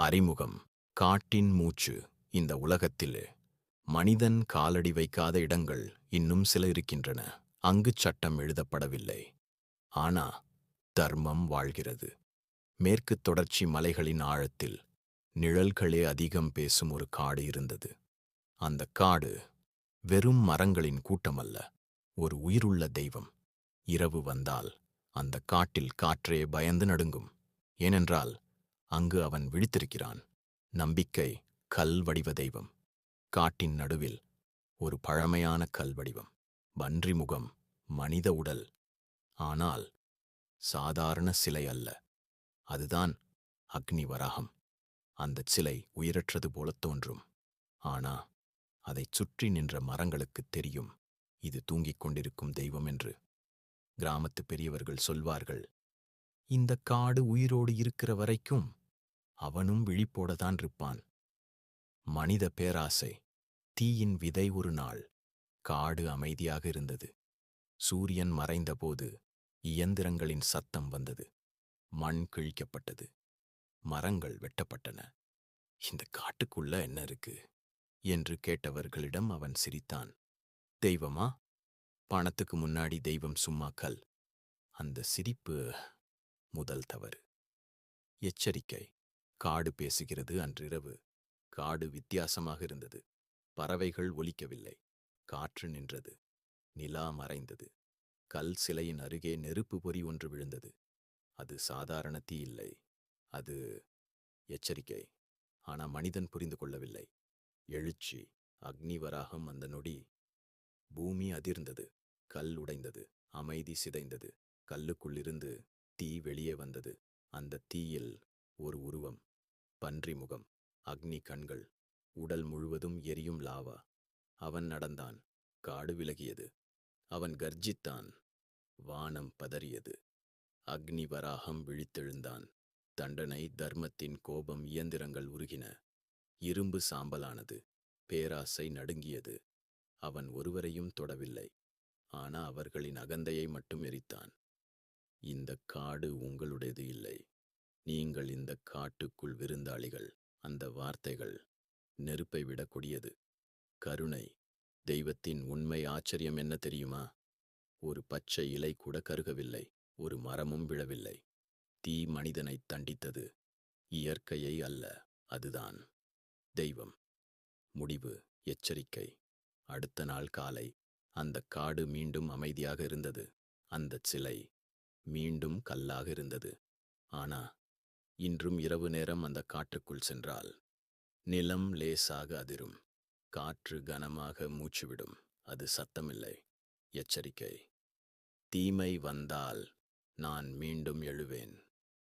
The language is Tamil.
அறிமுகம். காட்டின் மூச்சு. இந்த உலகத்திலே மனிதன் காலடி வைக்காத இடங்கள் இன்னும் சில இருக்கின்றன. அங்கு சட்டம் எழுதப்படவில்லை. ஆனா தர்மம் வாழ்கிறது. மேற்குத் தொடர்ச்சி மலைகளின் ஆழத்தில் நிழல்களே அதிகம் பேசும் ஒரு காடு இருந்தது. அந்த காடு வெறும் மரங்களின் கூட்டமல்ல ஒரு உயிருள்ள தெய்வம். இரவு வந்தால் அந்த காட்டில் காற்றே பயந்து நடுங்கும். ஏனென்றால் அங்கு அவன் விழித்திருக்கிறான். நம்பிக்கை கல் வடிவ தெய்வம். காட்டின் நடுவில் ஒரு பழமையான கல் வடிவம். பன்றி முகம் மனித உடல். ஆனால் சாதாரண சிலை அல்ல. அதுதான் அக்னி வராகம். அந்தச் சிலை உயிரற்றது போலத் தோன்றும். ஆனா அதைச் சுற்றி நின்ற மரங்களுக்குத் தெரியும் இது தூங்கிக் கொண்டிருக்கும் தெய்வம் என்று. கிராமத்து பெரியவர்கள் சொல்வார்கள் இந்த காடு உயிரோடு இருக்கிற வரைக்கும் அவனும் விழிப்போடதான் இருப்பான். மனித பேராசை தீயின் விதை ஒரு நாள் காடு அமைதியாக இருந்தது. சூரியன் மறைந்தபோது இயந்திரங்களின் சத்தம் வந்தது. மண் கிழிக்கப்பட்டது. மரங்கள் வெட்டப்பட்டன. இந்த காட்டுக்குள்ள என்ன இருக்கு? என்று கேட்டவர்களிடம் அவன் சிரித்தான். தெய்வமா? பணத்துக்கு முன்னாடி தெய்வம் சும்மா கல். அந்த சிரிப்பு முதல் தவறு. எச்சரிக்கை. காடு பேசுகிறது அன்றிரவு. காடு வித்தியாசமாக இருந்தது. பறவைகள் ஒலிக்கவில்லை. காற்று நின்றது. நிலா மறைந்தது. கல் சிலையின் அருகே நெருப்பு பொறி ஒன்று விழுந்தது. அது சாதாரண தீ இல்லை. அது எச்சரிக்கை. ஆனா மனிதன் புரிந்து கொள்ளவில்லை. எழுச்சி அக்னி வராகம் அந்த நொடி. பூமி அதிர்ந்தது. கல் உடைந்தது. அமைதி சிதைந்தது. கல்லுக்குள்ளிருந்து தீ வெளியே வந்தது. அந்த தீயில் ஒரு உருவம். பன்றி முகம் அக்னி கண்கள். உடல் முழுவதும் எரியும் லாவா. அவன் நடந்தான். காடு விலகியது. அவன் கர்ஜித்தான். வானம் பதறியது. அக்னி வராகம் விழித்தெழுந்தான். தண்டனை தர்மத்தின் கோபம் இயந்திரங்கள் உருகின. இரும்பு சாம்பலானது. பேராசை நடுங்கியது. அவன் ஒருவரையும் தொடவில்லை. ஆனா அவர்களின் அகந்தையை மட்டும் எரித்தான். இந்த காடு உங்களுடையது இல்லை. நீங்கள் இந்த காட்டுக்குள் விருந்தாளிகள். அந்த வார்த்தைகள் நெருப்பை விடக்கூடியது. கருணை. தெய்வத்தின் உண்மை ஆச்சரியம் என்ன தெரியுமா? ஒரு பச்சை இலை கூட கருகவில்லை. ஒரு மரமும் விழவில்லை. தீ மனிதனைத் தண்டித்தது. இயற்கையை அல்ல. அதுதான் தெய்வம். முடிவு. எச்சரிக்கை. அடுத்த நாள் காலை. அந்தக் காடு மீண்டும் அமைதியாக இருந்தது. அந்தச் சிலை மீண்டும் கல்லாக இருந்தது. ஆனா இன்றும் இரவு நேரம் அந்த காட்டுக்குள் சென்றால் நிலம் லேசாக அதிரும். காற்று கனமாக மூச்சுவிடும். அது சத்தமில்லை. எச்சரிக்கை. தீமை வந்தால் நான் மீண்டும் எழுவேன்.